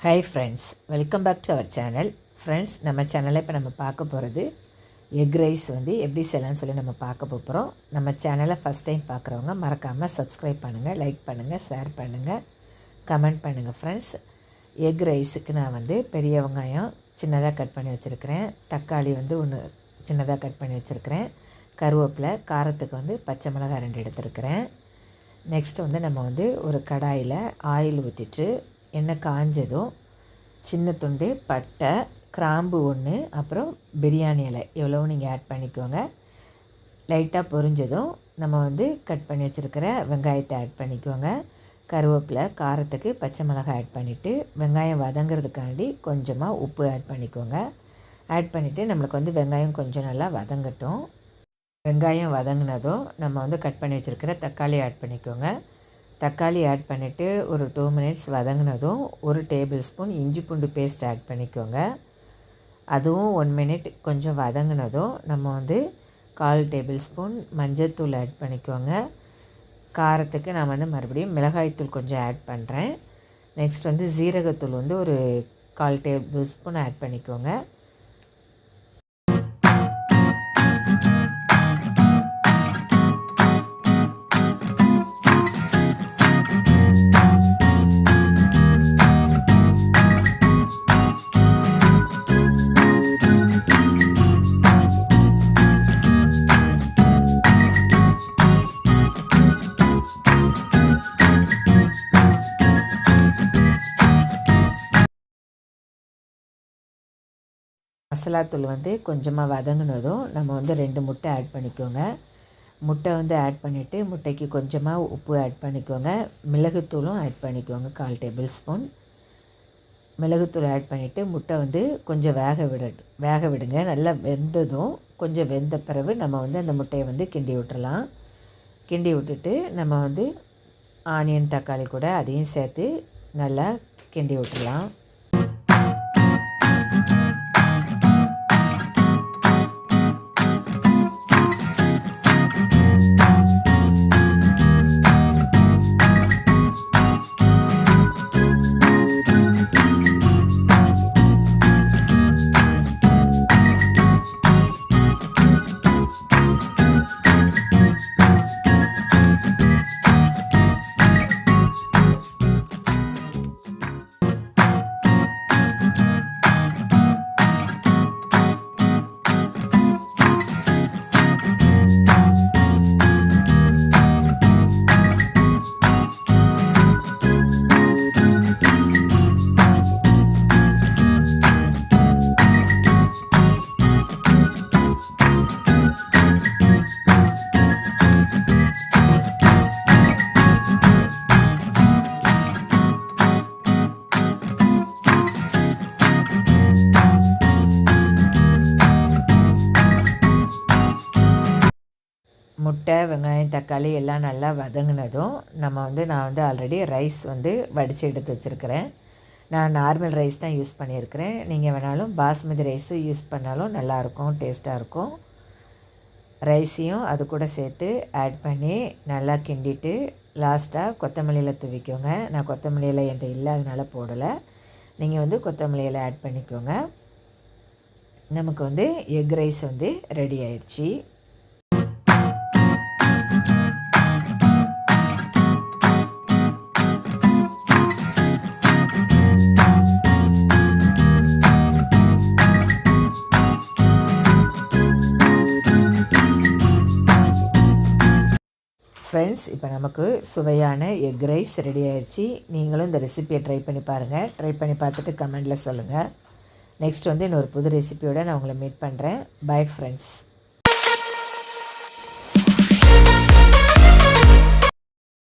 Hi friends welcome back to our channel friends நம்ம சேனலில் இப்போ நம்ம பார்க்க போகிறது எக் ரைஸ் வந்து எப்படி செய்யலாம்னு சொல்லி நம்ம பார்க்க போகிறோம் நம்ம சேனலை ஃபஸ்ட் டைம் பார்க்குறவங்க மறக்காமல் சப்ஸ்கிரைப் பண்ணுங்கள் லைக் பண்ணுங்கள் ஷேர் பண்ணுங்கள் கமெண்ட் பண்ணுங்கள் ஃப்ரெண்ட்ஸ் எக் ரைஸுக்கு நான் வந்து பெரிய வெங்காயம் சின்னதாக கட் பண்ணி வச்சுருக்கிறேன். தக்காளி வந்து ஒன்று சின்னதாக கட் பண்ணி வச்சுருக்கிறேன். கருவேப்பிலை காரத்துக்கு வந்து பச்சை மிளகாய் ரெண்டு எடுத்துருக்கிறேன். நெக்ஸ்ட் வந்து நம்ம வந்து ஒரு கடாயில் ஆயில் ஊற்றிட்டு எண்ணெய் காஞ்சதும் சின்ன துண்டு பட்டை கிராம்பு ஒன்று அப்புறம் பிரியாணி இலை. எவ்வளோ நீங்கள் ஆட் பண்ணிக்கோங்க. லைட்டாக பொரிஞ்சதும் நம்ம வந்து கட் பண்ணி வச்சுருக்கிற வெங்காயத்தை ஆட் பண்ணிக்கோங்க. கருவேப்பிலை காரத்துக்கு பச்சை மிளகாய் ஆட் பண்ணிவிட்டு வெங்காயம் வதங்கிறதுக்காண்டி கொஞ்சமாக உப்பு ஆட் பண்ணிக்கோங்க. ஆட் பண்ணிவிட்டு நம்மளுக்கு வந்து வெங்காயம் கொஞ்சம் நல்லா வதங்கட்டும். வெங்காயம் வதங்கினதும் நம்ம வந்து கட் பண்ணி வச்சுருக்கிற தக்காளி ஆட் பண்ணிக்கோங்க. தக்காளி ஆட் பண்ணிவிட்டு ஒரு டூ மினிட்ஸ் வதங்கினதும் ஒரு டேபிள் ஸ்பூன் இஞ்சி பூண்டு பேஸ்ட் ஆட் பண்ணிக்கோங்க. அதுவும் ஒன் மினிட் கொஞ்சம் வதங்கினதும் நம்ம வந்து கால் டேபிள் ஸ்பூன் மஞ்சத்தூள் ஆட் பண்ணிக்கோங்க. காரத்துக்கு நான் வந்து மறுபடியும் மிளகாய்த்தூள் கொஞ்சம் ஆட் பண்ணுறேன் நெக்ஸ்ட் வந்து ஜீரகத்தூள் வந்து ஒரு கால் டேபிள் ஸ்பூன் ஆட் பண்ணிக்கோங்க. மசாலாத்தூள் வந்து கொஞ்சமாக வதங்கினதும் நம்ம வந்து ரெண்டு முட்டை ஆட் பண்ணிக்கோங்க. முட்டை வந்து ஆட் பண்ணிவிட்டு முட்டைக்கு கொஞ்சமாக உப்பு ஆட் பண்ணிக்கோங்க. மிளகுத்தூளும் ஆட் பண்ணிக்கோங்க கால் டேபிள் ஸ்பூன் மிளகுத்தூள் ஆட் பண்ணிவிட்டு முட்டை வந்து கொஞ்சம் வேக விட வேக விடுங்க. நல்லா வெந்ததும் கொஞ்சம் வெந்த பிறகு நம்ம வந்து அந்த முட்டையை வந்து கிண்டி விட்டுறலாம். கிண்டி விட்டுட்டு நம்ம வந்து ஆனியன் தக்காளி கூட அதையும் சேர்த்து நல்லா கிண்டி விட்டுறலாம். முட்டை வெங்காயம் தக்காளி எல்லாம் நல்லா வதங்கினதும் நம்ம வந்து நான் வந்து ஆல்ரெடி ரைஸ் வந்து வடித்து எடுத்து வச்சுருக்கிறேன். நான் நார்மல் ரைஸ் தான் யூஸ் பண்ணியிருக்கிறேன். நீங்கள் வேணாலும் பாஸ்மதி ரைஸு யூஸ் பண்ணாலும் நல்லாயிருக்கும் டேஸ்ட்டாக இருக்கும். ரைஸையும் அது கூட சேர்த்து ஆட் பண்ணி நல்லா கிண்டிட்டு லாஸ்ட்டாக கொத்தமல்லியில் துவிக்கோங்க. நான் கொத்தமல்லியில் என்கிட்ட இல்லாதனால போடலை. நீங்கள் வந்து கொத்தமல்லியில் ஆட் பண்ணிக்கோங்க. நமக்கு வந்து எக் ரைஸ் வந்து ரெடி ஆயிடுச்சு. ஃப்ரெண்ட்ஸ் இப்போ நமக்கு சுவையான எக் ரைஸ் ரெடி ஆயிடுச்சு நீங்களும் இந்த ரெசிப்பியை ட்ரை பண்ணி பாருங்கள் ட்ரை பண்ணி பார்த்துட்டு கமெண்டில் சொல்லுங்கள் நெக்ஸ்ட் வந்து இன்னொரு புது ரெசிபியோடு நான் உங்களை மீட் பண்ணுறேன் பை ஃப்ரெண்ட்ஸ்